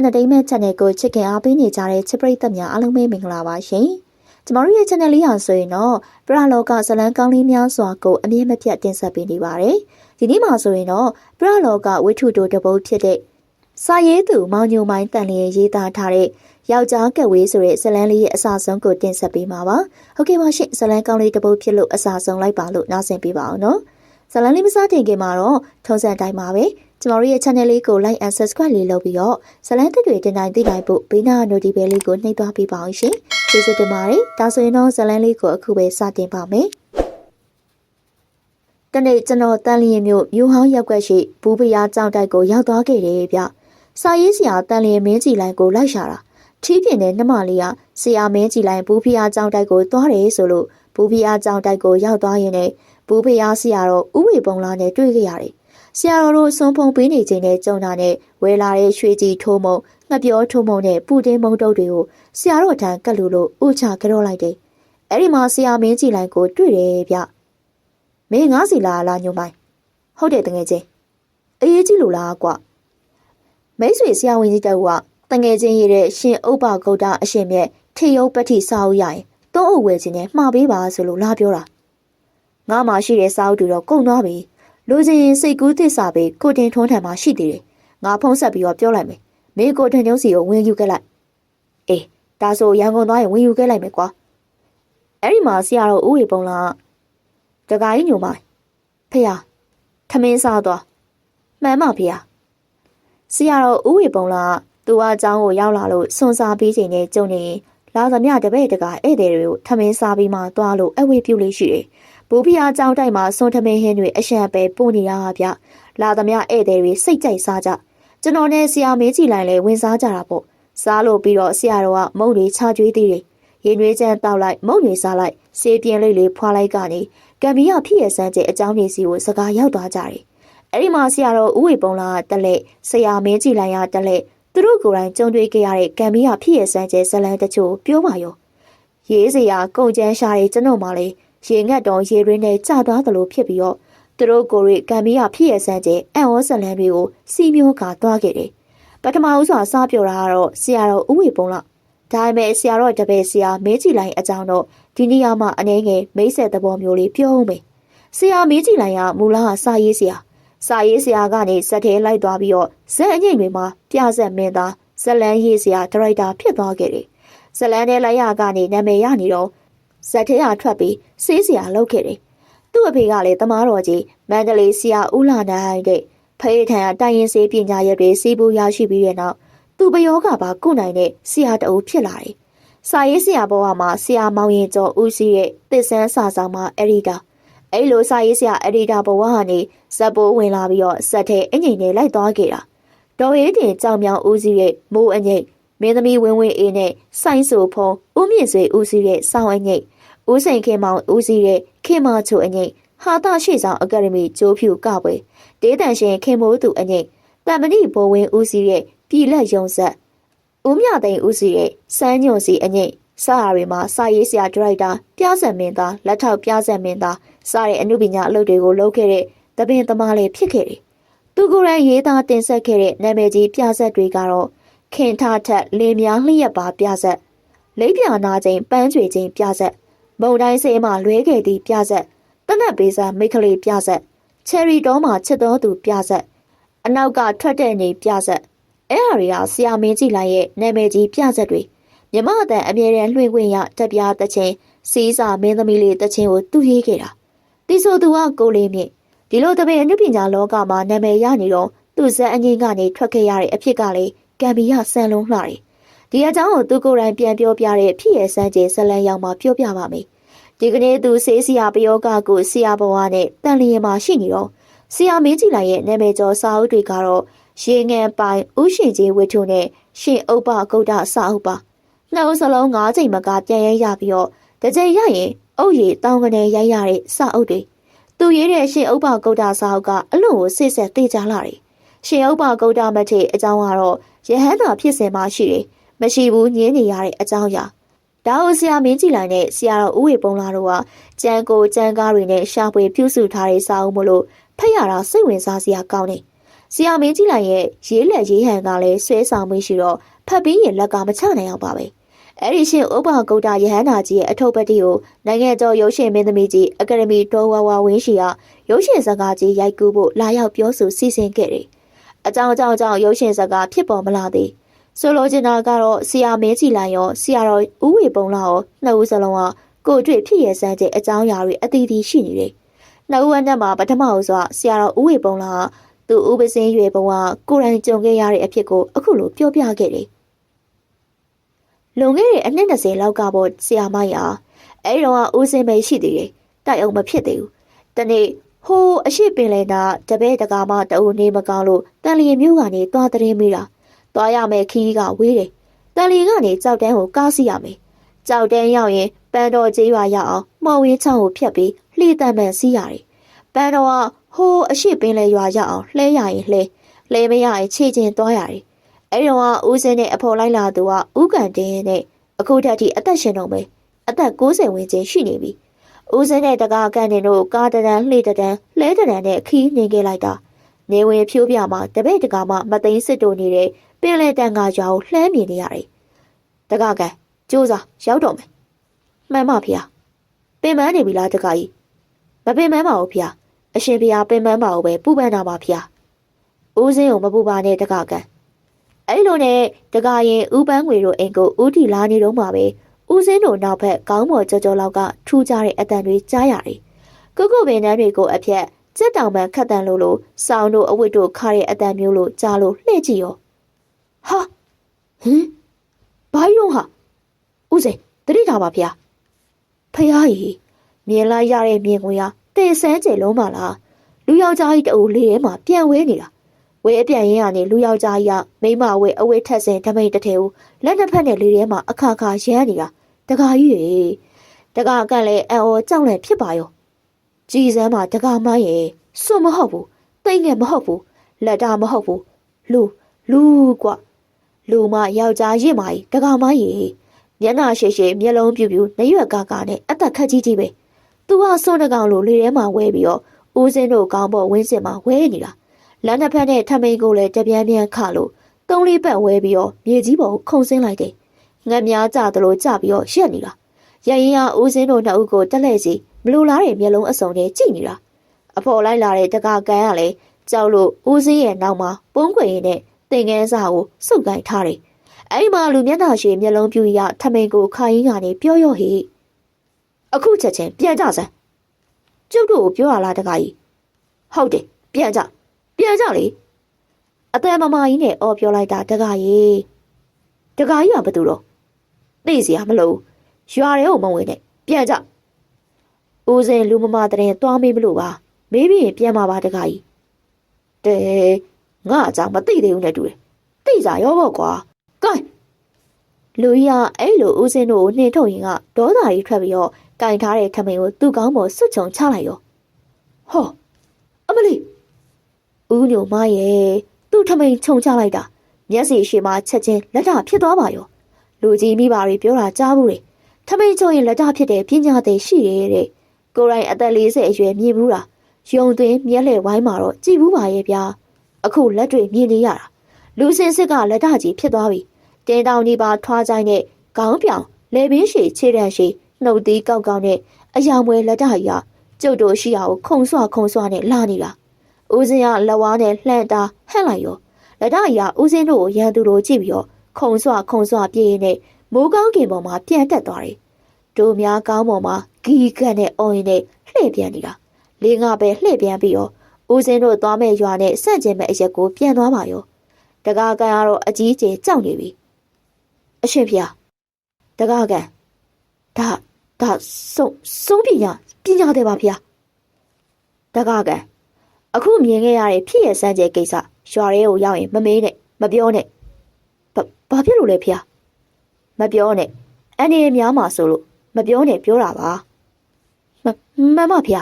Entertainment Channel ကိုချစ်ခင်အားပေးနေကြတဲ့ချစ်ပရိသတ်များအားလုံးပဲမင်္ဂလာပါရှင်။ကျမတို့ရဲ့ channel လေးဟာဆိုရင်တော့ပရလောကဇလံကောင်းလေးများစွာကိုအမြင့်မပြတ်တင်ဆက်ပေးနေပါတယ်။ဒီနေ့မှာဆိုရင်တော့ပရလောကဝိထုတိုတပုတ်ဖြစ်တဲ့စာရေးသူမောင်ညိုမိုင်းတန်လျင်ရေးသားထားတဲ့ယောက်ျားကက်ဝေးဆိုတဲ့ဇလံလေးရဲ့အစဆုံးကိုတင်ဆက်ပေးမှာပါ။ဟုတ်ကဲ့ပါရှင်ဇလံကောင်းလေးတပုတ်ဖြစ်လို့အစဆုံးလိုက်ပါလို့နားဆင်ပေးပါအောင်နော်။ဇလံလေးမစားတင်ခင်မှာတော့ထုံးစံတိုင်းပါပဲ ကျမတို့ရဲ့ channel လေးကို like and subscribe လေးလုပ်ပြီးတော့ဇလန်းသစ်တွေတင်တိုင်းသိနိုင်ဖို့ဘေးနား notification လေးကိုနှိပ်သွားပေးပါအောင်ရှင်ကျေးဇူးတင်ပါတယ်ဒါဆိုရင်တော့ဇလန်းလေးကိုအခုပဲစတင်ပါမယ်တနေ့ကျွန်တော်တန်လျင်မြို့မြို့ဟောင်းရက်ွက်ရှိဘူးပရားကြောက်တိုက်ကိုရောက်သွားခဲ့တယ်ဗျစာရေးဆရာတန်လျင်မင်းကြီးလိုင်းကိုလိုက်ရှာတာထီးပြင်းတဲ့နှမလေးကဆရာမင်းကြီးလိုင်းဘူးဖျားကြောက်တိုက်ကိုသွားတယ်ဆိုလို့ဘူးဖျားကြောက်တိုက်ကိုရောက်သွားရင်လည်းဘူးဖျားဆရာတော့ဥဝေပုံလာနဲ့တွေ့ခဲ့ရတယ် ဆရာတော်တို့စွန်ဖုံပေးနေခြင်းနဲ့ကြုံတာနဲ့ဝဲလာတဲ့ရွှေကြီးထိုးမုံငှက်ပြောထိုးမုံနဲ့ပူတင်းမုံတုပ်တွေကိုဆရာတော်ထံကတ်လို့လို့ဥချကြောလိုက်တယ်။အဲ့ဒီမှာဆရာမင်းကြည်လိုက်ကိုတွေ့တယ်ဗျ။မင်းငါးစီလာလားညုံမိုင်း။ဟုတ်တယ်တငယ်ချင်း။အေးကြီးလို့လားကွ။မိတ်ဆွေဆရာဝန်ကြီးတောက်ကတငယ်ချင်းရတဲ့ရှင်ဥပ္ပဂုတ်တအရှင်မြတ်ထေယုတ်ပတိစာအုပ်ရရင်သုံးအုပ်ဝယ်ခြင်းနဲ့မှားပေးပါဆိုလို့လာပြောတာ။ငါမှရှိတဲ့စာအုပ်တွေတော့ကုန်သွားပြီ။ လူချင်းစိတ်ကူးသစ္စာပဲကိုတင်ထွန်းထံမှာရှိသေးတယ်ငါဖုံးဆက်ပြီးတော့ပြောလိုက်မယ်မင်းကိုတင်ကျုံးစီကိုဝင်ယူခဲ့လိုက်အေးဒါဆိုရန်ကုန်သွားရင်ဝင်ယူခဲ့လိုက်မယ်ကွာအဲ့ဒီမှာဆရာတော်ဦးဝေပုံလာတကားကြီးညိုမဖေဟာထမင်းစားသွားမှန်ပါဖေဟာဆရာတော်ဦးဝေပုံလာသူအเจ้าကိုရောက်လာလို့စွန်စားပြီးချိန်နဲ့ကြုံနေလာသမျှတပည့်တကာဧည့်သည်တွေကိုထမင်းစားပြီးမှသွားလို့အဝေးပြုတ်လေးရှိတယ် ဘူဖီယာကြောင်းတိုက်မှာစွန်ထမင်းဟင်းတွေအရှံပဲပို့နေတာဗျလာသမျှဧည့်သည်တွေစိတ်ကြိုက်စားကြကျွန်တော်နဲ့ဆရာမင်းကြည်လိုက်လဲဝင်စားကြတာပေါ့စားလို့ပြီးတော့ဆရာတော်ကမုံတွေချကျွေးသေးတယ်ရင်နွေးချမ်းတောက်လိုက်မုံတွေစားလိုက်စေးပြင်းလေးလေးဖွာလိုက်ကနေကံမီယာဖြစ်ရစမ်းကျအကြောင်းတွေစီကိုစကားရောက်သွားကြတယ်အဲ့ဒီမှာဆရာတော်ဦးဝေပုံလာတက်လက်ဆရာမင်းကြည်လိုက်ရတက်လက်သူတို့ကိုယ်တိုင်ကြုံတွေ့ခဲ့ရတဲ့ကံမီယာဖြစ်ရစမ်းကျဇလန်တချို့ပြောပါရောရေးစရာကုန်ကျန်းရှာတဲ့ကျွန်တော်မှလည်း ရေငတ်တော်ရေရင်းနဲ့ကျသွားသလိုဖြစ်ပြီးတော့သူတို့ကိုရိကံမီယာဖြစ်ရစမ်းကျအံ့ဩဇလန်းတွေကိုစီမျိုးကသွားခဲ့တယ်။ပထမဦးစွာစပြောတာကတော့ဆရာတော်ဥဝေပုံလာဒါပေမဲ့ဆရာတော်တပည့်ဆရာမေးကြည့်လိုက်အကြောင်းတော့ဒီနေရာမှာအနေငယ်မိတ်ဆက်သဘောမျိုးလေးပြောဦးမယ်။ဆရာမေးကြည့်လိုက်ရမူလကစာရေးဆရာစာရေးဆရာကနေဇက်ထဲလိုက်သွားပြီးတော့ဇက်အငိမ့်တွေမှာပြဆက်မင်းသားဇလန်းရေးဆရာဒရိုက်တာဖြစ်သွားခဲ့တယ်။ဇလန်းနဲ့လိုက်ရကနေနာမည်ရနေတော့ ဇက်ထဲကထွက်ပြီးစေးစရာလုပ်ခဲ့တယ်။သူ့အဖေကလည်းတမားတော်ကြီးမန္တလေးဆရာဦးလာနိုင်တဲ့ဖေးထံတိုင်ရင်စေးပညာရက်တွေစီးပူရရှိပြီးတဲ့နောက်သူ့ပယောကပါကုနိုင်တဲ့ဆရာတအုပ်ဖြစ်လာတယ်။စာရေးဆရာဘဝမှာဆရာမောင်ရင်ကျော်ဦးစီးရဲ့တစ္ဆန်းစာဆောင်မှာအရီတာအဲ့လိုစာရေးဆရာအရီတာဘဝကနေဇက်ပိုးဝင်လာပြီးတော့ဇက်ထဲအငိမ့်နဲ့လိုက်သွားခဲ့တာ။တော်ရေးတင်ကြောင်မြောင်ဦးစီးရဲ့မိုးအငိမ့် မင်းသမီးဝင်းဝင်းအေးနဲ့စိုင်းဆိုဖုံဦးမြင့်ဆွေဦးစီးရဲ့စောင်းအငိမ့်ဦးစိန်ခင်မောင်ဦးစီးတဲ့ခင်မချိုအငိမ့်ဟာတာရှိဆောင်အကယ်ဒမီကျိုးဖြူကပွဲဒေးတန်ရှင်ခင်မိုးသူအငိမ့်တမဏိဘိုးဝင်းဦးစီးတဲ့ပြည်လက်ယုံဆက်ဦးမြသိန်းဦးစီးတဲ့စမ်းညွန့်စီအငိမ့်စာရီတွေမှာစာရေးဆရာဒရိုက်တာပြဆက်မင်းသားလက်ထောက်ပြဆက်မင်းသားစတဲ့အမှုပညာအလုပ်တွေကိုလုပ်ခဲ့တဲ့တပင်သမားလေးဖြစ်ခဲ့တယ်။သူကိုယ်တိုင်ရေးသားတင်ဆက်ခဲ့တဲ့နာမည်ကြီးပြဆက်တွေကတော့ ခင်ထထက်လင်းများလျှက်ပါပြဆက်လိပ်ပြာနာခြင်းပန်းကျွေခြင်းပြဆက်မုံတိုင်းစေးမှလွဲခဲ့သည့်ပြဆက်တနက်ပေးစာမိခလေးပြဆက်ချယ်ရီတော်မှချစ်တော်သူပြဆက်အနောက်ကထွက်တဲ့နေပြဆက်အဲ့ဟာတွေကဆရာမင်းကြီးလိုက်ရဲ့နာမည်ကြီးပြဆက်တွေမြမအတန်အမြဲတမ်းလွှင့်ခွင့်ရတက်ပြားတချင်းစီးစာမင်းသမီးလေးတချင်းကိုသူ့ရေးခဲ့တာတီဆိုသူကကိုလေးမြင့်ဒီလိုတပည့်အနုပညာလောကမှာနာမည်ရနေတော့သူ့ဇက်အငိမ့်ကနေထွက်ခဲ့ရတဲ့အဖြစ်ကလေ ကံဘီရဆန်လုံးလှတယ်ဒီအကြောင်းကိုသူကိုယ်တိုင်ပြန်ပြောပြတဲ့ဖြစ်ရစမ်းကျဇလန်ရောက်မှာပြောပြပါမယ်ဒီကနေ့သူဆေးဆရာပယောကကိုဆရာဘဝနဲ့တန်လျင်မှာရှိနေတော့ဆရာမင်းကြီးလိုက်ရဲ့နာမည်ကျော်စာအုပ်တွေကတော့ရေငန်ပိုင်ဥရှင်ကြီးဝတ္ထုနဲ့ရှင်ဥပ္ပဂုတ်တစာအုပ်ပါနှုတ်စလုံး၅ချိန်မကပြန်ရဲရပြီးတော့တစ်ချိန်ရရင်အုတ်ရည်တောင်းကနေရိုက်ရတဲ့စာအုပ်တွေသူရေးတဲ့ရှင်ဥပ္ပဂုတ်တစာအုပ်ကအလွန်ကိုစိတ်ဆက်သိကြလာတယ်ရှင်ဥပ္ပဂုတ်တမထေအကြောင်းကတော့ ယဟန်သာဖြစ်စင်မှရှိတယ်မရှိဘူးညင်းနေရတဲ့အကြောင်းအရာဒါကိုဆရာမင်းကြည့်လိုက်နဲ့ဆရာတော်ဦးဝေပုံလာတို့ကကြံကိုကြံကားတွေနဲ့ရှာဖွေပြုစုထားတဲ့စာအုပ်မလို့ဖတ်ရတာစိတ်ဝင်စားစရာကောင်းတယ်ဆရာမင်းကြီးလိုက်ရဲ့ရေးလက်ရေးဟန်ကလည်းဆွဲဆောင်မှုရှိတော့ဖတ်ပြီးရင်လက်ကမချနိုင်အောင်ပါပဲအဲ့ဒီရှင်ဥပဂုတ်တယဟန္တာကြီးရဲ့အထုပ်ပတ်တီကိုနိုင်ငံကျော်ရုပ်ရှင်မင်းသမီးကြီးအကယ်ဒမီတော်ဝါဝါဝင်းရှိကရုပ်ရှင်ဇာတ်ကားကြီးရိုက်ကူးဖို့လာရောက်ပြောဆိုစီစဉ်ခဲ့တယ် အကြောင်းအကြောင်းအကြောင်းရုပ်ရှင်ဇာတ်ကားဖြစ်ပေါ်မလာသေးဆိုလိုချင်တာကတော့ဆရာမင်းကြီးလိုက်ရောဆရာတော်ဦးဝေပုံလာရောနှစ်ဦးစလုံးကကိုယ်တွေ့ဖြစ်ရစမ်းတဲ့အကြောင်းအရာတွေအသီးသီးရှိနေတယ်နှစ်ဦးအနက်မှာပထမဦးစွာဆရာတော်ဦးဝေပုံလာကသူဥပစင်းရွယ်ဘဝကိုယ်တိုင်ကြုံခဲ့ရတဲ့အဖြစ်ကိုအခုလိုပြောပြခဲ့တယ်။လွန်ခဲ့တဲ့အနှစ်20လောက်ကပေါ့ဆရာမကြီးအားအဲဒီတော့ဦးစင်းပဲရှိသေးတယ်။တိုက်အောင်မဖြစ်သေးဘူး။တနေ့ ဟိုးအရှိပင်လယ်နာတပည့်တကာမတအုံနေမကောင်းလို့တန်လျင်မျိုးကနေသွားတဲ့မိတာ။သွားရမယ်ခီးကဝေးတယ်။တန်လျင်ကနေကြောက်တန်းကိုကားစီရမယ်။ကြောက်တန်းရောက်ရင်ပန်းတော်ကျေးရွာရောက်အောင်မော်ဝင်းချောင်းကိုဖြတ်ပြီးလှေတံပန်စီးရတယ်။ပန်းတော်ကဟိုးအရှိပင်လေရွာရောက်အောင်လှဲရရင်လှဲလှဲမရရင်ခြေချင်းသွားရတယ်။အဲဒီတော့ဦးစင်းနဲ့အဖော်လိုက်လာသူကဥကန်တင်းနဲ့အခုထက်ထိအသက်ရှင်တော့မယ်။အသက်60ဝန်းကျင်ရှိနေပြီ။ ဦးစင်းနဲ့တကားကန်တင်တို့ကားတရန်လှေတရန်လှဲတရန်နဲ့ခီးနေခဲ့လိုက်တာ။နေဝင်ဖြိုးပြမှာတပည့်တကာမှမသိန်းစစ်တို့နေတဲ့ပင်လေတန်ကရွာကိုလှမ်းမြင်နေရတယ်။တကားကန်စူးစားရောက်တော့မယ်။မှန်ပါဖေ။ပင်မနေပြီလားတကားကြီး။မပင်မပါဘူးဖေ။အရှင်ဖေပင်မပါဘူးပဲပူပန်းတာပါဖေ။ဦးစင်းကိုမပူပါနဲ့တကားကန်။အဲ့လိုနဲ့တကားရင်ဦးပန်းငွေတို့အိမ်ကိုဦးတီလာနေတော့မှာပဲ ဦးစင်းတို့နောက်ဘက်ကောင်းမော်ကြောကြောလောက်ကထူးခြားတဲ့အတန်တွေကြားရတယ်။ကုကုပင်တန်းတွေကိုအပြက်စက်တောင်ပန်ခတ်တန်လို့လို့စောင်းတို့အဝတ်တို့ခါတဲ့အတန်မျိုးလို့ကြားလို့လှည့်ကြည့်ရော။ဟာဟင်ဘာကြီးတော့ဟာဦးစင်းတတိထားပါဗျာ။ဖះကြီးမြင်လိုက်ရတဲ့မြင်ကွင်းကတေဆန်းကျယ်လုံးပါလားလူယောက်ျားကြီးတအူလေးထဲမှာပြန်ဝဲနေတာဝဲအပြန်ရင်းကနေလူယောက်ျားကြီးကမိမဝဲအဝဲထက်စင်ဓမိတ်တစ်ထဲကိုလက်နှစ်ဖက်နဲ့လေးထဲမှာအခါခါရမ်းနေတာ တကာကြီးရေတကာကန့်လဲအံ့ဩကြောက်လဲဖြစ်ပါရောကြည်စမ်းမှာတကာမရေစွမဟုတ်ဘူးတိတ်ငယ်မဟုတ်ဘူးလက်တာမဟုတ်ဘူးလူလူกว่าလူမယောက်ျားရင့်မာကြီးတကာမရေမျက်နှာရှိရှိမျက်လုံးပြူပြူနှရွက်ကကနဲ့အသက်ခက်ကြီးကြီးပဲသူကစွန့်တကောင်လိုလေထဲမှာဝဲပြီးတော့ဦးစင်းတို့ကောင်းပေါ်ဝင်းစင်မှာဝဲနေတာလက်နှစ်ဖက်နဲ့ထမိန်ကိုလည်းတပြန်းပြန်းခလို့သုံးလေးပတ်ဝဲပြီးတော့မြေကြီးပေါ်ခုန်ဆင်းလိုက်တယ် ငက်များကြသလိုကြပြီးတော့ရက်နေတာရရင်ကဦးစင်းတို့နှစ်ဦးကိုတက်လှည့်စီမလိုလားတဲ့မျက်လုံးအစုံနဲ့ကြည့်နေတာအဖော်လိုက်လာတဲ့တကာကန်ကလည်းကြောက်လို့ဦးစင်းရဲ့နောက်မှာပုံးခွေရင်နဲ့တင်ငန်းစာကိုစုပ်ကိုင်ထားတယ်အဲ့ဒီမှာလူမျက်နှာရှိမျက်လုံးပြူရထမိန်ကိုခိုင်းကနေပြောရော့ဟိအခုချက်ချင်းပြန်ကြစမ်းကျုပ်တို့ကိုပြောရလားတကာကြီးဟုတ်တယ်ပြန်ကြပြန်ကြလေအသက်မမကြီးနဲ့အော်ပြောလိုက်တာတကာကြီးတကာကြီးကဘာတူတော့ သိစရာမလိုရွာတွေကိုမဝင်နဲ့ပြန်ကြဦးစင်လူမမတဲ့သွားမေးမလို့ပါမေးပြီးရင်ပြန်มาပါတကာကြီးတဲငါအကြောင်းမသိသေးဘူးနဲ့တူတယ်သိကြရောပေါ့ကွာကဲလူကြီးကအဲ့လိုဦးစင်းတို့ကိုနှင်ထုတ်ရင်ကဒေါသကြီးထွက်ပြီးတော့ကင်ထားတဲ့ထမိန်ကိုသူ့ကောင်းပေါ်စွတ်ချုံချလိုက်ရောဟောအမလီဦးညိုမရဲ့သူ့ထမိန်ခြုံချလိုက်တာမျက်စိရှိမှချက်ချင်းလက်ထဖြစ်သွားပါရော လူကြီးမိပါတွေပြောတာကြားဘူးတယ်ထမိန်ချုံရင်လက်ထဖြစ်တဲ့ပညာသည်ရှိရဲ့တဲ့ကိုရိုင်းအသက်40အရွယ်မြင်ဘူးလားယုံသွင်းမျက်လှည့်ဝိုင်းမှာတော့ကြည်ဘူးပါရဲ့ဗျာအခုလက်တွေမြင်နေရတာလူစင်စစ်ကလက်ထကြီးဖြစ်သွားပြီတင်းတောင်ကြီးပါထွားကြိုင်းနဲ့ခေါင်းပြောင်လေပင်ရှည်ခြေတံရှည်နှုတ်သီးကောက်ကောက်နဲ့အယောင်မွဲလက်ထကြီးကကျုပ်တို့ရှိအောင်ခုံဆွခုံဆွနဲ့လာနေတာဦးစင်းကလက်ဝါးနဲ့လှန့်တာဟန့်လိုက်ရောလက်ထကြီးကဦးစင်းတို့ကိုရန်သူလိုကြည့်ပြီးတော့ ခုံဆွခုံဆွပြေးရင်းနဲ့မိုးကောင်းကင်ပေါ်မှာပြန်တက်သွားတယ်တို့များကောင်းပေါ်မှာဂီကတ်နဲ့အော်ရင်နဲ့လှည့်ပြန်နေတာလေးငါပဲလှည့်ပြန်ပြီးတော့ဦးစင်းတို့သွားမဲ့ရွာနဲ့ဆန့်ကျင်မဲ့အရက်ကိုပြန်သွားပါရောတကားကန်ကတော့အကြီးကျယ်ကြောက်နေပြီအရှင်ဖေတကားကန်ဒါဒါစုံစုံပညာပညာတယ်ပါဖေတကားကန်အခုမြင်ခဲ့ရတဲ့ဖြစ်ရစမ်းကျဲကိစ္စရွာရဲကိုရောက်ရင်မမေးနဲ့မပြောနဲ့ ဘာဘာဖြစ်လို့လဲဖေမပြောနဲ့အနေနဲ့များမှာဆိုလို့မပြောနဲ့ပြောတာပါမမမဖေ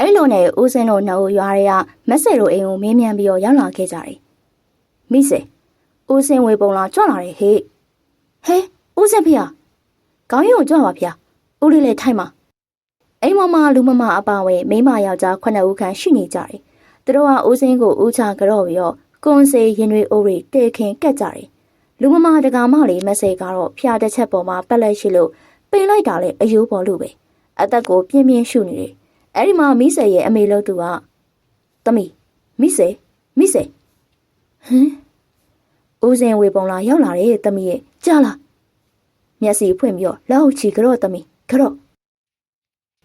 အဲ့လိုနဲ့ဦးစင်းတို့နှစ်ဦးရွာတွေကမက်ဆေတို့အိမ်ကိုမေးမြန်းပြီးတော့ရောက်လာခဲ့ကြတယ်။မိစေဦးစင်းဝေပုံလာကြွလာတယ်ဟေ့။ဟဲဦးစင်းဖေ။ခေါင်းရုံကြွပါဖေ။ဦးလေးလည်းထိုင်ပါ။အိမ်မမလူမမအပါဝင်မိမယောက်ျားခုနှစ်ဦးခန့်ရှိနေကြတယ်သူတို့ကဦးစင်းကိုဦးချကြော့ပြီးတော့ ကွန်စေရင်တွေအိုးတွေတဲခင်ကက်ကြတယ်လူမမတကာမလေးမက်ဆေ့ကတော့ဖျားတစ်ချက်ပေါ်မှာပက်လက်ရှိလို့ပိန်လိုက်တာလေအယိုးပေါ်လို့ပဲအသက်ကိုပြင်းပြင်းရှုနေတယ်အဲ့ဒီမှာမိစေရဲ့အမေလို့သူကတမီမိစေမိစေဟမ်ဦးစင်းဝေပုံလာရောက်လာတယ်တမီရဲ့ကြားလားမျက်စိဖွင့်ပြီးတော့လက်အုပ်ချီကြော့တမီကြော့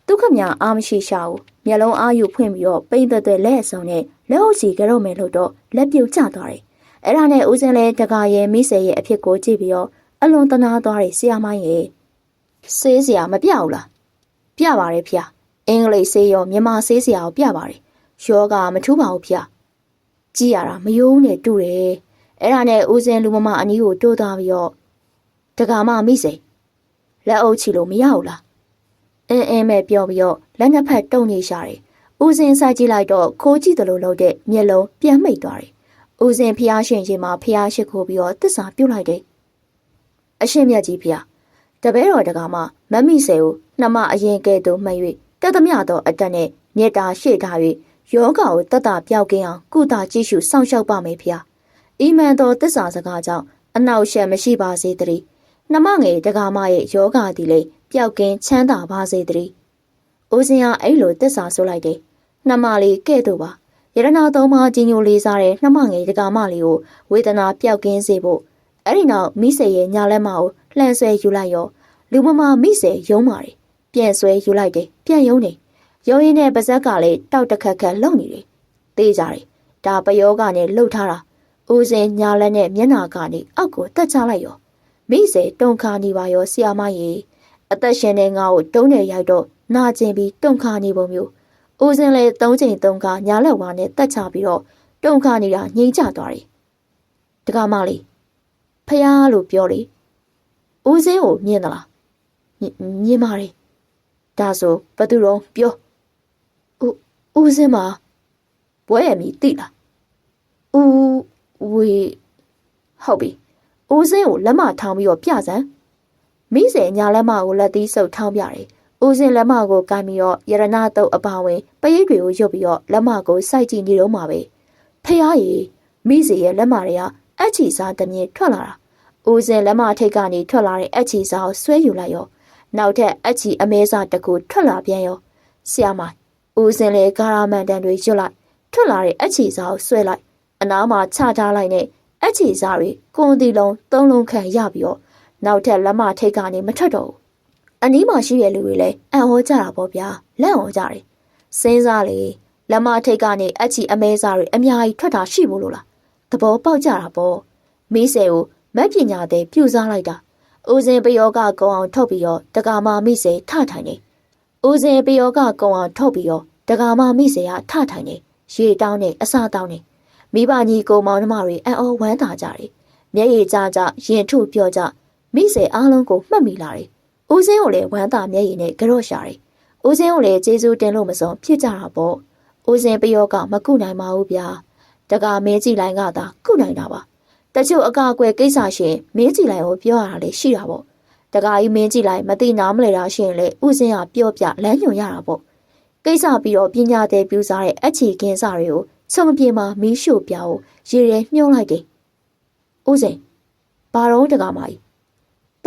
ဒုက္ခမြအာမရှိရှာဘူးမျက်လုံးအာယူဖွင့်ပြီးတော့ပိမ့်သက်သက်လက်အစုံနဲ့ လက်အုပ်ချီကြော့မယ်လို့တော့လက်ပြုတ်ကျသွားတယ်အဲ့ဒါနဲ့ဦးစင်းလဲတကာရဲ့မိစေရဲ့အဖြစ်ကိုကြည့်ပြီးတော့အလွန်တနာသွားတယ်ဆရာမရဲ့ဆေးစရာမပြဘူးလားပြပါတယ်ဖေအင်္ဂလိပ်ဆေးရောမြန်မာဆေးစရာကိုပြပါတယ်ယောဂမထူးပါဘူးဖေကြည့်ရတာမယုံနဲ့တူတယ်အဲ့ဒါနဲ့ဦးစင်းလူမမအနီးကိုတိုးသွားပြီးတော့တကာမမိစေလက်အုပ်ချီလို့မရဘူးလားအင်းအင်းမဲ့ပြောပြီးတော့လက်နှစ်ဖက်တုံနေရှာတယ် ဦးစင်းစိုက်ကြည့်လိုက်တော့ခိုးကြည့်တယ်လို့လုပ်တဲ့မျက်လုံးပြန်မိတ်သွားတယ်ဦးစင်ဖျားရှင်ချင်းမှာဖျားရှိခိုးပြီးတော့တစ္ဆာပြုတ်လိုက်တယ်။အရှင်မြတ်ကြီးဖျားတပည့်တော်တကားမှမမိစေကိုနှမအရင်ကဲ့သို့မှတ်၍တသမျှသောအတက်နဲ့မြေတာရှေ့ထား၍ယောဂကိုတတ်တာပြောက်ကင်းအောင်ကုသကြည့်ရှုစောင့်ရှောက်ပါမယ်ဖျား။ဤမှန်သောတစ္ဆာစကားကြောင့်အနောက်ရှက်မရှိပါစေတည်း။နှမငယ်တကားမရဲ့ယောဂသည်လေပျောက်ကင်းချမ်းသာပါစေတည်း။ဦးစင်ကအဲ့လိုတစ္ဆာဆိုလိုက်တယ်။ နှမလေးကဲ့သို့ပါ။ရတနာသုံးပါးကြီးညိုလေးစားတဲ့နှမငယ်တကာမလေးကိုဝေဒနာပျောက်ကင်းစေဖို့အဲ့ဒီနောက်မိစေရဲ့ညာလက်မကိုလှန်ဆွဲယူလိုက်ရောလူမမမိစေယုံပါတယ်ပြန်ဆွဲယူလိုက်တယ်ပြန်ယုံတယ်ရုံရင်းနဲ့ပါဇက်ကလည်းတောက်တခက်ခက်လုံနေတယ်သေးကြတယ်ဒါပယောကနဲ့လှုပ်ထားတာဦးစင်ညာလက်နဲ့မျက်နာကနေအောက်ကိုတက်ချလိုက်ရောမိစေတုံခါနေပါရောဆီယာမကြီးအသက်ရှင်တဲ့ငါ့ကိုတုံးနေရိုက်တော့နာကျင်ပြီးတုံခါနေပုံမျိုး ဦးစင်းလည်းသုံးချိန်သုံးခါညာလက်ဝါနဲ့တက်ချပြီးတော့တုံခါနေတာငြိမ်ကျသွားတယ်။တက္ကမလေးဖះလို့ပြောလေဦးစင်းကိုမြင်သလားမြင်ပါတယ်။ဒါဆိုဘသူတော့ပြောဦးဦးစင်းမှာဘွဲရမီတိလားဦးဝေဟုတ်ပြီဦးစင်းကိုလက်မထောင်ပြီးတော့ပြစမ်းမိစေညာလက်မကိုလက်သီးဆုပ်ထောင်းပြတယ် ဦးစင်လက်မကိုကိုင်းပြီးတော့ရတနာတုတ်အပါဝင်ပရိတ်တွေကိုရုပ်ပြီးတော့လက်မကိုစိုက်ကြည့်နေတော့မှာပဲဖះရီမိစီရဲ့လက်မတွေကအက်ချီစားတမြင်ထွက်လာတာဦးစင်လက်မထိတ်ကနေထွက်လာတဲ့အက်ချီစားကိုဆွဲယူလိုက်ရောနောက်ထပ်အက်ချီအမဲစားတစ်ခုထွက်လာပြန်ရောဆရာမဦးစင်လေဂါရာမန်တန်တွေရွတ်လိုက်ထွက်လာတဲ့အက်ချီစားကိုဆွဲလိုက်အနားမှာချထားလိုက်နဲ့အက်ချီစားတွေကိုယ်တီလုံးသုံးလုံးခန့်ရပြီးတော့နောက်ထပ်လက်မထိတ်ကနေမထွက်တော့ဘူး အနီးမှာရှိတဲ့လူတွေလည်းအံ့ဩကြတာပေါ့ဗျာလက်ဩကြတယ်စင်းစားလေလက်မထိတ်ကနေအချီအမဲစားတွေအများကြီးထွက်တာရှိဘူးလို့လားသဘောပေါက်ကြတာပေါ့မီးဆယ်ကိုမက်ပညာတဲ့ပြူစားလိုက်တာဦးစင်ပယောကကုံအောင်ထုတ်ပြီးတော့တကာမမိစေထထိုင်နေဦးစင်ပယောကကုံအောင်ထုတ်ပြီးတော့တကာမမိစေကထထိုင်နေရေတောင်းနေအစာတောင်းနေမိဘညီကိုမောင်နှမတွေအံ့ဩဝမ်းသာကြတယ်မျက်ရည်ကြကြရင်ထုပြောကြမိစေအားလုံးကိုမှတ်မိလာတယ် ဦးစင်းကိုလည်းဝမ်းသာမျက်ရည်နဲ့ကြော့ရှာတယ်။ဦးစင်းကိုလည်းကျေးဇူးတင်လို့မစုံဖြစ်ကြတာပေါ့။ဦးစင်းပယောကမကုနိုင်ပါဘူးဗျာ။တကာမင်းကြည်လိုင်းကသာကုနိုင်တာပါ။တချို့အကာအကွယ်ကိစ္စရှင်မင်းကြည်လိုင်းကိုပြောရတာလည်းရှိတာပေါ့။တကာကြီးမင်းကြည်လိုင်းမသိနားမလဲတာရှင်လေဦးစင်းကပြောပြလမ်းညွှန်ရတာပေါ့။ကိစ္စပြီးတော့ပညာတဲ့ပြူစားတဲ့အချီကင်းစားတွေကိုချုံပြေမှာမီးရှို့ပြအောင်ရေရဲမြုံလိုက်တယ်။ဦးစင်းဘာတော့တကာမကြီး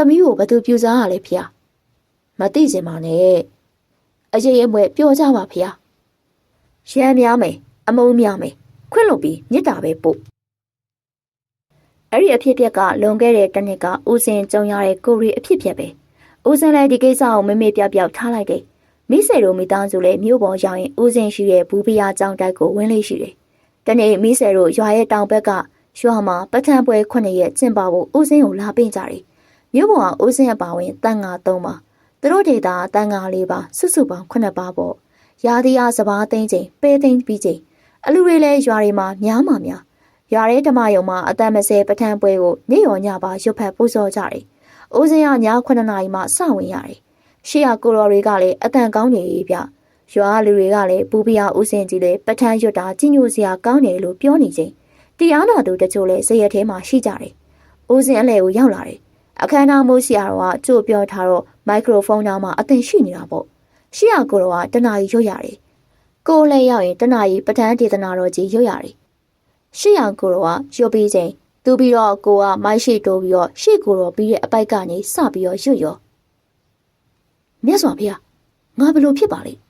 သမီးကိုဘသူပြူစားရလဲဖေ။မသိစင်ပါနဲ့။အရေးအမွဲပြောကြပါဖေ။ရမ်းများမယ်အမုန်းများမယ်ခွင့်လို့ပြီးမြစ်တာပဲပို့။အဲ့ဒီအဖြစ်ပြက်ကလွန်ခဲ့တဲ့တနှစ်ကဦးစင်ကြုံရတဲ့ကိုရီအဖြစ်ပြက်ပဲ။ဦးစင်လည်းဒီကိစ္စကိုမေ့မေ့ပြောက်ပြောက်ထားလိုက်တယ်။မိစေတို့မိသားစုလည်းမြို့ပေါ်ရောက်ရင်ဦးစင်ရှိတဲ့ဘူးပရာကြောင်တိုက်ကိုဝင်လေးရှိတယ်။တနေ့မိစေတို့ရွာရဲ့တောင်ဘက်ကရွာမှာပထမပွဲခုနှစ်ရက်ကျင်းပဖို့ဦးစင်ကိုလာပင့်ကြတယ် မြို့ပေါ်ကဦးစင်းအပါဝင်တန်ငါ၃ပါသူတို့ဒေတာတန်ငါ၄ပါစုစုပေါင်း9ပါပေါ့ရာသီအားစပားသိန်းချိန်ပဲသိန်းပြီးချိန်အလူတွေလည်းရွာတွေမှာများမှများရွာရဲဓမ္မယုံမှာအသက်20ပထန်ပွဲကိုနေ့ရောညပါရွတ်ဖက်ပူဇော်ကြတယ်။ဦးစင်းကည9နာရီမှစဝင်ရတယ်။ရှေ့ကကိုရော်တွေကလည်းအတန်ကောင်းနေပြီဗျ။ရွာလူတွေကလည်းပူပြာဦးစင်းကြီးလည်းပထန်ရွတ်တာကြီးညိုစရာကောင်းတယ်လို့ပြောနေချိန်တရားနာသူတချို့လည်းဇရက်ထဲမှာရှိကြတယ်။ဦးစင်းအလဲကိုရောက်လာတယ်။ အခမ်းအနားမိုးဆရာတော်ကကြို့ပြောထားတော့မိုက်ခရိုဖုန်းနားမှာအသင်ရှိနေတာပေါ့ရှေ့ရကိုတော့ကတနာရီရွတ်ရတယ်ကိုယ်လည်းရောက်ရင်တနာကြီးပဋ္ဌာန်းဒေသနာတော်ကြီးရွတ်ရတယ်ရှေ့အောင်ကိုတော်ကရွတ်ပြီးချိန်သူပြီးတော့ကိုကမိုက်ရှိတိုးပြီးတော့ရှေ့ကိုတော်ပြီးတဲ့အပိုက်ကနေစပြီးတော့ရွတ်ရောမြတ်စွာဘုရားငါဘလို့ဖြစ်ပါလိမ့်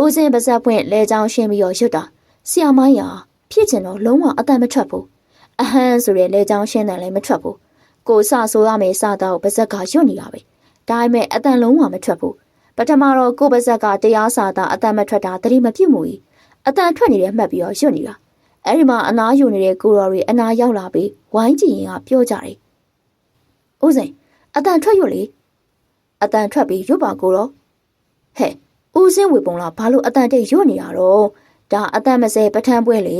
ဦးစင်းပါဇက်ဖွင့်လဲချောင်းရှင်းပြီးတော့ရွတ်တာဆီယာမိုင်းရာဖြစ်ချင်တော့လုံးဝအတန်မထွက်ဘူးအဟမ်းဆိုရဲလဲချောင်းရှင်းတယ်လည်းမထွက်ဘူး ကိုစဆိုရမယ်စတော့ပါဇက်ကရွတ်နေတာပဲဒါပေမဲ့အတန်လုံးဝမထွက်ဘူးပထမတော့ကိုပါဇက်ကတရားစာတာအတန်မထွက်တာတတိမပြစ်မှုကြီးအတန်ထွက်နေတယ်မှတ်ပြီးတော့ရွတ်နေတာအဲ့ဒီမှာအနာယူနေတဲ့ကိုရော်တွေအနာရောက်လာပြီးဝိုင်းကြည့်ရင်ကပြောကြတယ်။ဦးစိန်အတန်ထွက်ရွတ်လေအတန်ထွက်ပြီးရွတ်ပါကိုရောဟဲ့ဦးစင်းဝေပုံလားဘာလို့အတန်တိတ်ရွတ်နေတာတော့ဒါအတန်မစဲပထန်းပွဲလေ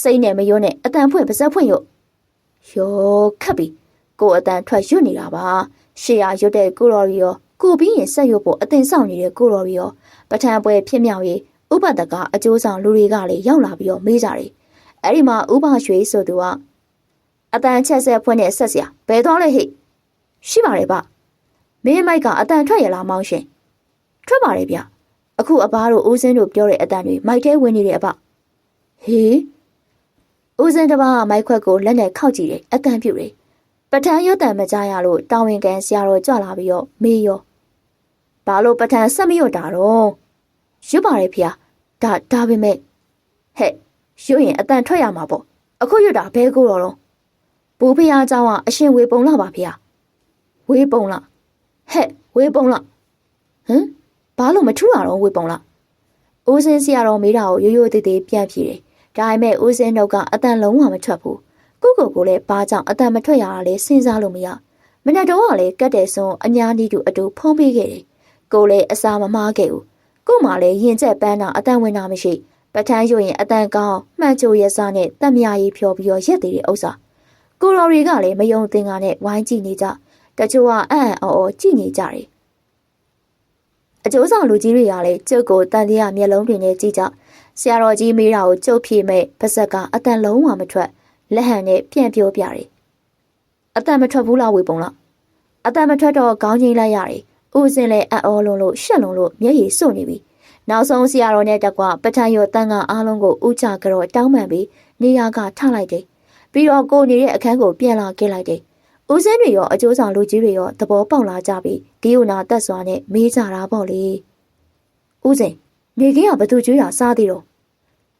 စိတ်နဲ့မရွတ်နဲ့အတန်ဖွင့်ပါစက်ဖွင့်ရွတ်ယောခတ်ပြီ ကိုအတန်ထွက်ရွတ်နေတာပါရှေ့ရရွတ်တဲ့ကိုရော်ရီရောကိုပြီးရင်ဆက်ရွတ်ဖို့အတင်ဆောင်နေတဲ့ကိုရော်ရီရောပထန်းပွဲဖြစ်မြောက်ရေးဥပဒကအကျိုးဆောင်လူတွေကလည်းရောက်လာပြီးတော့မေးကြတယ်အဲ့ဒီမှာဥပရွှေဆိုသူကအတန်ချက်ဆက်ဖွင့်တဲ့ဆက်စရာဘယ်သွားလဲဟိရှိပါတယ်ဗျမင်းမိုက်ကအတန်ထွက်ရလားမောင်းရှင်ထွက်ပါတယ်ဗျအခုအဘတို့ဦးစင်းတို့ပြောတဲ့အတန်တွေမိုက်ထဲဝင်နေတယ်အဘဟေးဦးစင်းတပါးကမိုက်ခွက်ကိုလက်နဲ့ခောက်ကြည့်တယ်အတန်ပြုတ်တယ် ပထန်းရွတ်တန်မကြရလို့တာဝန်ခံဆရာတော်ကြွလာပြီးတော့မေးရောဘာလို့ပထန်းဆက်မရွတ်တာတော့ရွတ်ပါတယ်ဖေဒါဒါပေမဲ့ဟဲ့ရွတ်ရင်အတန်ထွက်ရမှာပေါ့အခုရွတ်တာဘဲကိုတော့တော့ဘူဖရားเจ้าကအရှင်ဝေပုံလာပါဖေဝေပုံလာဟဲ့ဝေပုံလာဟမ်ဘာလို့မထူတာတော့ဝေပုံလာဦးစင်းဆရာတော်မေးတာကိုရိုးရိုးသေးသေးပြန်ဖြေတယ်ဒါပေမဲ့ဦးစင်းတို့ကအတန်လုံးဝမထွက်ဘူး ကိုကိုကိုလည်းဘာကြောင့်အတန်မထွက်ရတာလဲစဉ်းစားလို့မရမနေ့တော့ကလည်းကတ်တယ်ဆိုအညာနီးတူအတူဖုံးပေးခဲ့တယ်ကိုလည်းအစာမမားခဲ့ဘူးကို့မှာလည်းရင်ကျက်ပန်းတာအတန်ဝင်တာမရှိပထန်းရွရင်အတန်ကောင်းမှန်ချိုရစနဲ့တက်မြရီဖြော်ပြီးတော့ရက်သေးတဲ့ဥစ္စာကိုရော်ရီကလည်းမယုံသင်္ကာနဲ့ဝိုင်းကြည့်နေကြတချို့ကအံ့အော်အော်ကြည့်နေကြတယ်အကျိုးဆောင်လူကြီးတွေကလည်းကျုပ်ကိုတန်တရားမျက်လုံးတွေနဲ့ကြည့်ကြဆရာတော်ကြီးမေးတာကိုကျုပ်ဖြေမဲ့ပါဇက်ကအတန်လုံးဝမထွက် လက်ဟန်နဲ့ပြန်ပြောပြတယ်အတန်မထွက်ဘူးလားဝေပုံလားအတန်မထွက်တော့ခေါင်းချင်းလိုက်ရတယ်ဦးစင်လည်းအံ့ဩလုံးလို့ရှက်လုံးလို့မျက်ရည်စွနေပြီနောက်ဆုံးဆရာတော်နဲ့တကွပထန်ရောတန်ကအားလုံးကိုဥချကြောတောင်းပန်ပြီးနေရာကထလိုက်တယ်ပြီးတော့ကိုနေတဲ့အခန်းကိုပြန်လာခဲ့လိုက်တယ်ဦးစင်းတွေရောအကျိုးဆောင်လူကြီးတွေရောသဘောပေါက်လာကြပြီးဒီယိုနာတက်စွာနဲ့မေးကြတာပေါ့လေဦးစင်းနေကင်းကဘသူကျွေးတာစားသေးတော့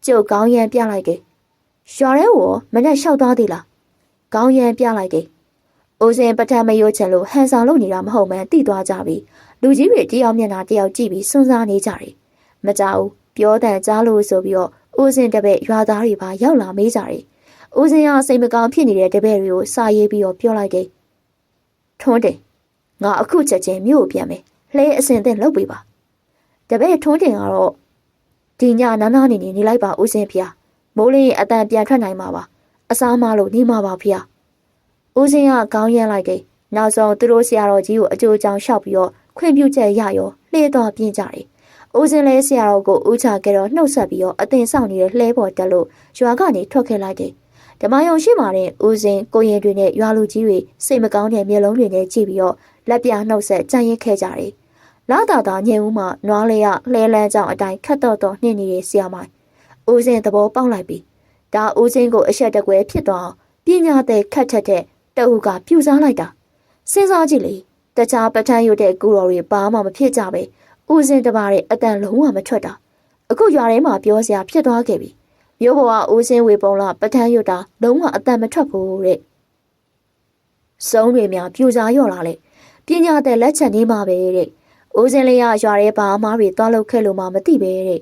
ကျုပ်ကောင်းရန်ပြလိုက်တယ် ရွာရဲကိုမနဲ့လျှောက်သွားသေးလားကောင်းရန်ပြလိုက်တယ်ဦးစင်းပထမရိုးချင်လို့ဟန်ဆောင်လုပ်နေတာမဟုတ်မှန်းသိသွားကြပြီလူကြီးတွေတယောက်မျက်နှာတယောက်ကြည့်ပြီးစွန့်စားနေကြတယ်မကြောက်ပြောတန်ကြားလို့ဆိုပြီးတော့ဦးစင်တပည့်ရွာသားတွေပါရောက်လာမေးကြတယ်ဦးစင်ကစိတ်မကောင်းဖြစ်နေတဲ့တပည့်တွေကိုစာရေးပြီးတော့ပြောလိုက်တယ်ထွန်းတယ်ငါအခုချက်ချင်းမြို့ပြန်မယ်လှဲအစင်သင့်လုပ်ပေးပါတပည့်ထွန်းတင်ကတော့ဒီညနားနားနေနေနေလိုက်ပါဦးစင်ဖေ။ မိုးလင်းအတန်ပြန်ထွက်နိုင်မှာပါ။အစားမလို့နေမှာပါဖေ။ဦးစင်ကခေါင်းရမ်းလိုက်တယ်။နောက်ဆုံးသူတို့ဆရာတော်ကြီးကိုအကျိုးကြောင့်ရှောက်ပြီးတော့ခွင့်ပြုချက်ရရောလှည့်တော်ပြင်းကြတယ်။ဦးစင်လဲဆရာတော်ကိုဦးချခဲ့တော့နှုတ်ဆက်ပြီးတော့အတင်ဆောင်နေတဲ့လှဲပေါ်တက်လို့ရွာကနေထွက်ခဲ့လိုက်တယ်။ဓမ္မယုံရှိမှတဲ့ဦးစင်ကိုရင်တွေနဲ့ရွာလူကြီးတွေစိတ်မကောင်းတဲ့မျက်လုံးတွေနဲ့ကြည့်ပြီးတော့လက်ပြနှုတ်ဆက်ကြံ့ရင်ခဲ့ကြတယ်။လာတာတာညင်ဦးမှနွားလေးရလှဲလန်းကြောင်အတိုင်းခတ်တော့တော့နှင်းနေတဲ့ဆရာမိုင် ဦးစင်သဘောပေါက်လိုက်ပြီဒါဦးစင်ကိုအဆက်တကွဲဖြစ်သွားအောင်ပညာတဲ့ခတ်ထက်တဲ့တအုပ်ကပြူစားလိုက်တာစဉ်းစားကြည့်လေတခြားပထန်းရွတ်တဲ့ကူတော်တွေဘာမှမဖြစ်ကြပဲဦးစင်တပါးရဲ့အတန်လုံးဝမထွက်တာအခုရွာထဲမှာပြောစရာဖြစ်သွားခဲ့ပြီမြို့ပေါ်ကဦးစင်ဝေပုံလာပထန်းရွတ်တာလုံးဝအတန်မထွက်ဘူးတဲ့စုံတွေများပြူစားရော့လာလေပညာတဲ့လက်ချက်နေမှာပဲတဲ့ဦးစင်လေးရရွာထဲဘာမှတွေသွားလို့ခဲ့လို့မှမသိပဲတဲ့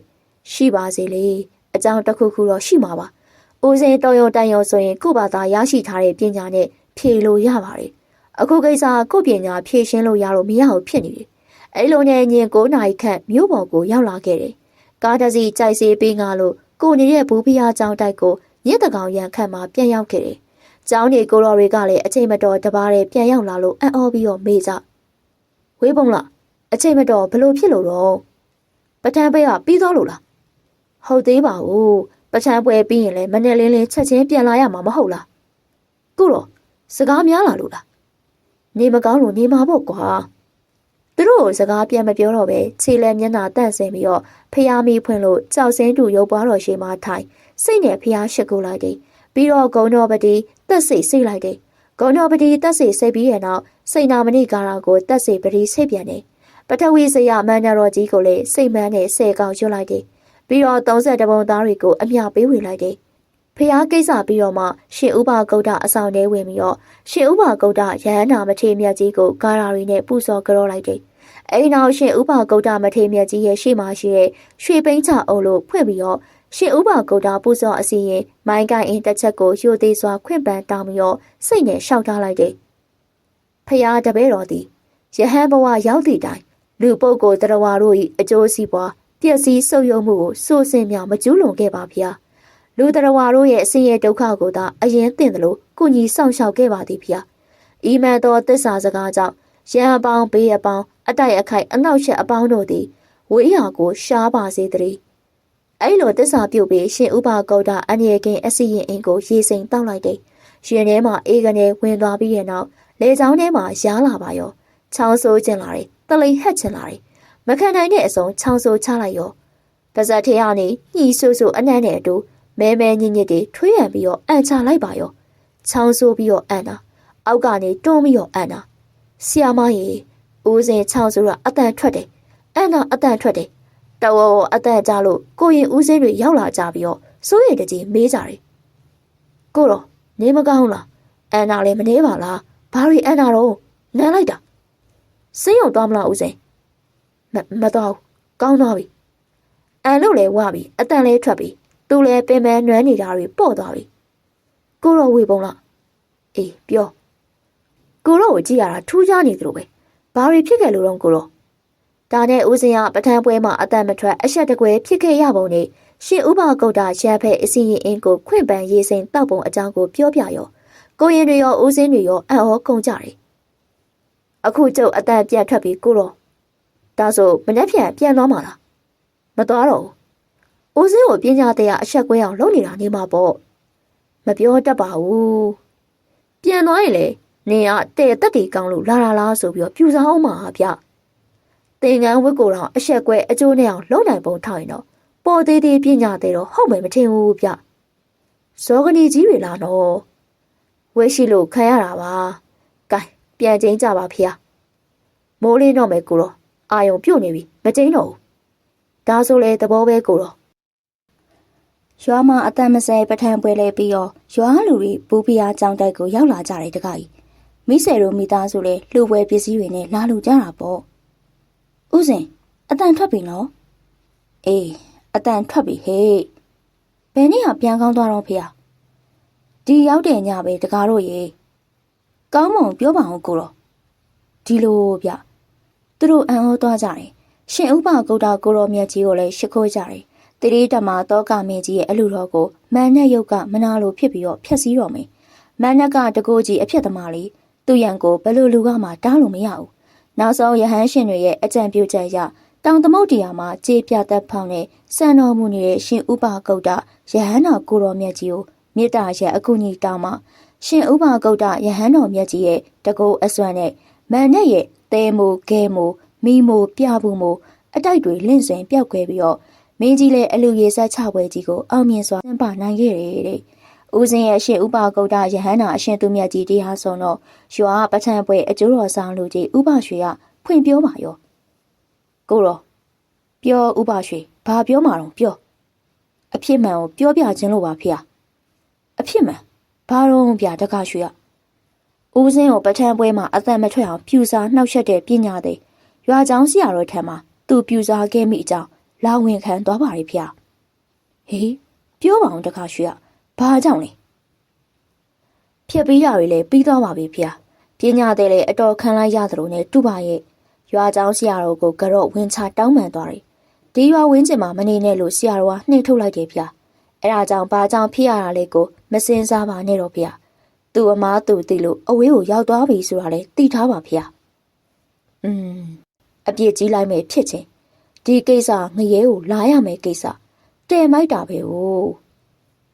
ရှိပါစေလေ အကြောင်းတစ်ခုခုတော့ရှိမှာပါ။ဦးစင်းတော်ရုံတန်ရုံဆိုရင်ကို့ဘာသာရရှိထားတဲ့ပညာနဲ့ဖြေလို့ရပါတယ်။အခုကိစ္စကို့ပညာဖြေရှင်းလို့ရလို့မရဘူးဖြစ်နေတယ်။အဲ့လိုနဲ့ညင်9နာရီခန့်မြို့ပေါ်ကိုရောက်လာခဲ့တယ်။ကားတစ်စီးကြိုက်စေးပေးငါလို့ကိုနေတဲ့ဘူးဖျားကျောင်းတိုက်ကိုမြစ်တကောင်ရန်ခန့်မှာပြန်ရောက်ခဲ့တယ်။ကျောင်းနေကိုတော်တွေကလည်းအချိန်မတော်တပါးတဲ့ပြန်ရောက်လာလို့အံ့ဩပြီးတော့မေးကြ။ဝေးပုံလားအချိန်မတော်ဘလို့ဖြစ်လို့တော့ပထမပေးကပြီးသွားလို့လား ဟုတ်သေးပါဘူးပချမ်းပွဲပြီးရင်လည်းမနဲ့လင်းလင်းချက်ချင်းပြန်လာရမှာမဟုတ်လားကုတော့စကားများလာလို့လားနေမကောင်းလို့နေမှာပေါ့ကွာသူတို့ကိုစကားပြန်မပြောတော့ပဲခြေလဲမျက်နှာတန့်ဆင်ပြီးတော့ဖျားမီဖွင့်လို့ကြောက်စင်းတူရုပ်ပွားတော်ရှိမှထိုင်စိတ်နဲ့ဖျားရှိကူလိုက်တယ်ပြီးတော့ဂုံတော်ပတိတက်စိတ်စိတ်လိုက်တယ်ဂုံတော်ပတိတက်စိတ်စိတ်ပြီးရဲ့နောက်စိတ်နာမဏိကာရာကိုတက်စိတ်ပတိစိတ်ပြန်တယ်ပထဝီစရမန္တရောကြီးကိုလည်းစိတ်မန်းနဲ့ဆဲကောင်ရွတ်လိုက်တယ် ပြီးတော့30ပုံသားတွေကိုအမျှပေးဝင်လိုက်တယ်ဖျားကိစ္စပြီးတော့မှရှင်ဥပဂုတ်တအဆောင်ထဲဝင်ပြီးတော့ရှင်ဥပဂုတ်တရဟန္တာမထေမြတ်ကြီးကိုကာရာရီနဲ့ပူဇော်ကြောလိုက်တယ်အဲဒီနောက်ရှင်ဥပဂုတ်တမထေမြတ်ကြီးရဲ့ရှေ့မှာရှိတဲ့ရွှေပိန်းချအုပ်လို့ဖွင့်ပြီးတော့ရှင်ဥပဂုတ်တပူဇော်အစီရင်မိုင်းကိုင်အင်းတစ်ချက်ကိုယူသေးစွာခွင့်ပန်တောင်းပြီးတော့စိတ်နဲ့ရှောက်ထားလိုက်တယ်ဖျားတပည့်တော်သည်ယဟန်ဘဝရောက်သည့်တိုင်လူပုဂ္ဂိုလ်တရားဝါတို့၏အကျိုးစီးပွား ပျက်စီးဆုပ်ယုပ်မှုကိုစိုးစင်မြောင်မကျူးလွန်ခဲ့ပါဗျာလူတရားဝါတို့ရဲ့အစင်းရဲ့ဒုက္ခကိုသာအရင်သိတယ်လို့ကုညီဆောင်ရှောက်ခဲ့ပါသည်ဗျာဤမှန်သောသစ္စာစကားကြောင့်ရန်အပေါင်းဘေးအပေါင်းအတိုက်အခိုက်အနောက်ရှက်အပေါင်းတို့သည်ဝိရာကိုရှားပါစေတည်းအဲ့လိုသစ္စာပြုတ်ပြီးရှင်ဥပါဂௌဒအန္တရာယ်ကင်းအစီရင်အင်းကိုရေစိမ်တောက်လိုက်တယ်ရှင်ထဲမှာအေးကနေဝင်သွားပြီးရဲ့နောက်လေချောင်းထဲမှာရားလာပါရောချောင်းဆိုးကျင်လာတယ်တလိန်ဟက်ကျင်လာတယ် မခံနိုင်တဲ့အစုံချောင်းဆိုးချလိုက်ရောပါဇက်ထေကနေညှီဆူဆူအနှံ့နဲ့အတူမဲမဲညစ်ညစ်တွေထွေးရံပြီးတော့အန်ချလိုက်ပါရောချောင်းဆိုးပြီးတော့အန်တာအောက်ကနေတွန်းပြီးတော့အန်တာဆီယာမရေဦးစင်ချောင်းဆိုးကအတန်ထွက်တယ်အန်တာအတန်ထွက်တယ်တော်အတန်ကြလို့ကိုရင်ဦးစင်းတွေရောက်လာကြပြီးတော့စိုးရိမ်တကြီးမေးကြတယ်ကိုတော့နေမကောင်းလားအန်နာလည်းမနေပါလားဘာရီအန်နာတော့နမ်းလိုက်တာစင်းရုံသွားမလားဦးစင် မမတော့ဘူးကောင်းသွားပြီအန်လို့လဲဝပြီအတန်လဲထွက်ပြီသူလဲပင်ပန်းနွမ်းနေတာတွေပေါ့သွားပြီကိုတော့ဝေပုံလားအေးပြောကိုတော့ကိုကြည့်ရတာထူးခြားနေသလိုပဲဘာတွေဖြစ်ခဲ့လို့တော့ကိုတော့ဒါနဲ့ဦးစင်ကပထမပွဲမှာအတန်မထွက်အဆက်တကွဲဖြစ်ခဲ့ရပုံနဲ့ရှင်ဥပဂုတ်တာရပ်ဖက်အစီရင်အင်းကိုခွင့်ပန်ရေးစိန်တောက်ပုံအကြောင်းကိုပြောပြရောကိုရင်တွေရောဦးစင်းတွေရောအံ့ဩကုန်ကြတယ်အခုကျုပ်အတန်ပြန်ထွက်ပြီးကိုတော့ ဒါဆိုမနေ့ပြန်ပြန်သွားမှာလားမသွားတော့ဘူးဦးစင်းကိုပညာတရားအဆက်ကွဲအောင်လုပ်နေတာနေမှာပေါ့မပြောတတ်ပါဘူးပြန်သွားရင်လေနင်ကတဲ့တက်တီကောင်းလို့လာလာလားဆိုပြီးတော့ပြူစားအောင်မှာဗျသင်္ကန်းဝတ်ကိုတော့အဆက်ကွဲအကျိုးနဲ့အောင်လုံနိုင်ပုံထောက်ရင်တော့ပေါ်သေးသေးပညာသေးတော့ဟုတ်မယ်မထင်ဘူးဗျဇောကနီကြီးတွေလာတော့ဝဲရှိလို့ခံရတာပါကဲပြန်ချင်းကြပါဖေ။မိုးလေးတော့မယ်ကိုတော့ အာယုံပြုတ်နေပြီမကျင်းတော့ဘူး။ဒါဆိုလေသဘောပဲကိုတော့ရွာမှာအတန်မဆဲပထံပွဲလဲပြီးတော့ရွာလူတွေဘူးဖျားကြောင်းတိုက်ကိုရောက်လာကြတယ်တခါကြီးမိဆယ်တို့မိသားစုလဲလှူပွဲပစ္စည်းတွေနဲ့လာလူကြတာပေါ့ဥစဉ်အတန်ထွက်ပြီနော်အေးအတန်ထွက်ပြီဟေးဘယ်နေ့ကပြန်ကောင်းသွားတော့ဖေဟာဒီရောက်တဲ့ညပဲတကားတို့ရေကောင်းမွန်ပြောပါအောင်ကိုတော့ဒီလိုဗျ သူတို့အံ့ဩသွားကြတယ်ရှင်ဥပကုတ်တာကိုရောမြတ်ကြီးကိုလည်းရှ िख ိုးကြတယ်တတိတမတောကမင်းကြီးရဲ့အလူတော်ကိုမန်နဲ့ရုပ်ကမနာလိုဖြစ်ပြီးတော့ဖျက်ဆီးတော်မယ်မန်နက်ကတကိုးကြီးအဖြစ်သမားလေးသူ့ရန်ကိုဘယ်လိုလူကမှတားလို့မရဘူးနောက်ဆုံးရဟန်းရှင်တွေရဲ့အကြံပြုချက်အရတောင်သမုတ်တရားမှာကြေးပြသက်ဖောင်းနဲ့စံတော်မူနေတဲ့ရှင်ဥပကုတ်တရဟန်းတော်ကိုတော်မြတ်ကြီးကိုမေတ္တာရဲ့အကူအညီတောင်းမှရှင်ဥပကုတ်တရဟန်းတော်မြတ်ကြီးရဲ့တကိုးအစွမ်းနဲ့မန်နဲ့ရဲ့ သဲမိုးဂဲမိုးမိမိုးပြဘူးမိုးအတိုက်တွေလင့်စင်ပြောက်ခွဲပြီးတော့မင်းကြီးလည်းအလူရေဆက်ချပွဲကြီးကိုအောင်မြင်စွာကျင်းပနိုင်ခဲ့တယ်တဲ့။ဦးစင်းရဲ့အရှင်ဥပကုတ်တရဟန္တာအရှင်သူမြတ်ကြီးတရားဆုံးတော့ရွာပထံပွဲအကျိုးတော်ဆောင်လူကြီးဥပရွှေကဖွင့်ပြောပါရော။ကိုရောပြောဥပရွှေဘာပြောမှာတော့ပြောအဖြစ်မှန်ကိုပြောပြခြင်းလို့ပါဖေ။အဖြစ်မှန်ဘာတော့ဗျာတက္ကရွှေက ဦးစင်းကိုပဋ္ဌာန်းပွဲမှာအသက်မထွက်အောင်ဖြူစားနှောက်ယှက်တဲ့ပညာသည်ရွာချောင်းစီရတော်ထံမှာသူ့ဖြူစားခဲ့မိအကြောင်းလာဝင်ခံသွားပါလေဖျားဟေးပြောပါအောင်တခါရွှေရဘာကြောင့်လဲဖြစ်ပြီးတာတွေလည်းပြီးသွားပါပြီဖျားပညာသည်လည်းအတော်ခံလိုက်ရသလိုနဲ့တူပါရဲ့ရွာချောင်းစီရတော်ကိုကတော့ဝင်ချတောင်းပန်သွားတယ်ဒီရွာဝင်းကျင်မှာမနေနဲ့လို့စီရတော်ကနှိမ့်ထုတ်လိုက်တယ်ဖျားအဲ့ဒါကြောင့်ဘာကြောင့်ဖြစ်ရတာလဲကိုမစင်စားပါနဲ့တော့ဖျား သူ့အမားသူသိလို့အဝေးကိုရောက်သွားပြီဆိုတာလည်းသိထားပါဖေ။อืมအပြစ်ကြီးလိုက်မယ်ဖြစ်ချင်းဒီကိစ္စငရဲကိုလာရမယ်ကိစ္စတဲမိုက်တာပဲဟို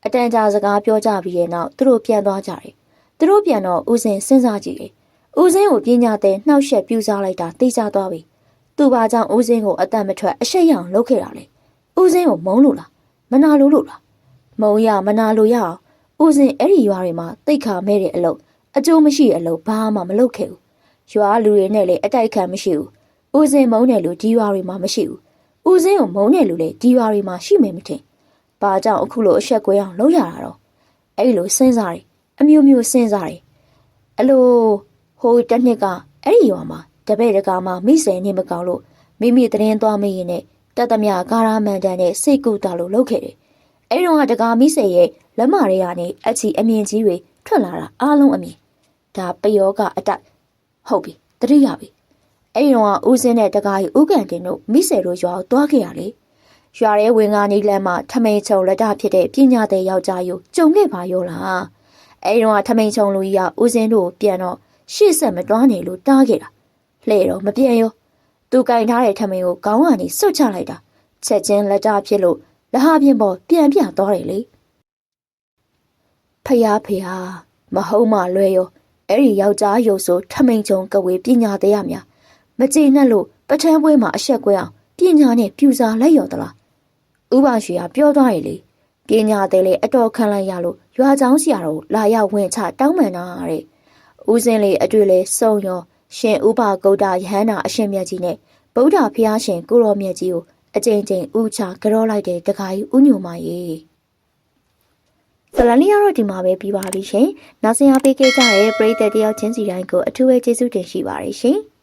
အတန်ကြာစကားပြောကြပြီးရဲ့နောက်သူတို့ပြန်သွားကြတယ်သူတို့ပြန်တော့ဦးစင်စဉ်းစားကြည့်တယ်ဦးစင်ကိုပညာတဲ့နှောက်ယှက်ပြူစားလိုက်တာသိကြသွားပြီသူ့ဘာကြောင့်ဦးစင်းကိုအတန်မထွက်အရှိတ်ရအောင်လုပ်ခဲ့တာလေဦးစင်းကိုမုန်းလို့လားမနာလို့လို့လားမုန်းရမနာလို့ရအောင် ဦးစင်းအဲ့ဒီရွာတွေမှာတိတ်ခါမဲ့တဲ့အလုပ်အကျိုးမရှိတဲ့အလုပ်ဘာမှမလုပ်ခဲ့ဘူးရွာလူတွေနဲ့လည်းအတိုက်ခံမရှိဘူးဦးစင်းမုန်းတဲ့လူဒီရွာတွေမှာမရှိဘူးဦးစင်းကိုမုန်းတဲ့လူလည်းဒီရွာတွေမှာရှိမယ်မထင်ဘာကြောင့်အခုလိုအဆက်ကွဲအောင်လုပ်ရတာတော့အဲ့လိုစဉ်းစားတယ်အမျိုးမျိုးစဉ်းစားတယ်အလိုဟိုတစ်နှစ်ကအဲ့ဒီရွာမှာတပည့်တကာမှမိစေနေမကောင်းလို့မိမိသတင်းသွားမရင်နဲ့တက်သမျှကာရာမန်တန်နဲ့စိတ်ကူတာလို့လုပ်ခဲ့တယ်။ အဲဒီတော့ကတကာမိစေရဲ့လက်မတွေကနေအချီအမြင်ကြီးတွေထွက်လာတာအားလုံးအမြင်။ဒါပယောကအတိုက်ဟုတ်ပြီတတိယပြီ။အဲဒီတော့ကဦးစင်းတဲ့တကာကြီးဥကန်တင်တို့မိစေတို့ရွာကိုတွားခဲ့ရလေ။ရွာရဲဝင်ကနေလမ်းမှာထမိန်ချုံလက်တဖြစ်တဲ့ပညာတဲ့ယောက်ျားယူကြုံခဲ့ပါရောလား။အဲဒီတော့ကထမိန်ချုံလူကြီးကဦးစင်းတို့ပြန်တော့ရှေ့ဆက်မတွားနေလို့တားခဲ့တာ။လှဲ့တော့မပြန်ရော။သူကင်ထားတဲ့ထမင်းကိုခေါင်းကနေစွတ်ချလိုက်တာချက်ချင်းလက်တာဖြစ်လို့ လက်ဟာပြင်ပေါ်ပြန်ပြသွားတယ်လေဖယားဖယားမဟုတ်မှလွဲရောအဲ့ဒီယောက်ျားရုပ်ဆိုထမိန်ချုံကဝေပညာတရားများမကျေနပ်လို့ပထမ်းပွဲမှာအဆက်ကွဲအောင်ပညာနဲ့ပြူစာလိုက်ရော်သလားဥပရွှေကပြောသွားတယ်လေပညာတဲ့လေအတော်ခံလိုက်ရလို့ရွာချောင်းဆရာတော်လာရောက်ဝင်ချတောင်းပန်တာတဲ့ဦးစင်းလေးအတွေ့လဲစုံရောရှင်ဥပဂௌဒယဟန္တာအရှင်မြတ်ကြီးနဲ့ဗုဒ္ဓဖျားရှင်ကိုရောမြတ်ကြီးကို အကြိမ်ကြိမ်ဥချကြောလိုက်တဲ့တခါကြီးဥညုံမရေဇလန်လေးကတော့ဒီမှာပဲပြီးပါပြီရှင်။နောက်ဆင်အားပေးခဲ့ကြတဲ့ပရိသတ်တယောက်ချင်းစီတိုင်းကိုအထူးပဲကျေးဇူးတင်ရှိပါတယ်ရှင်။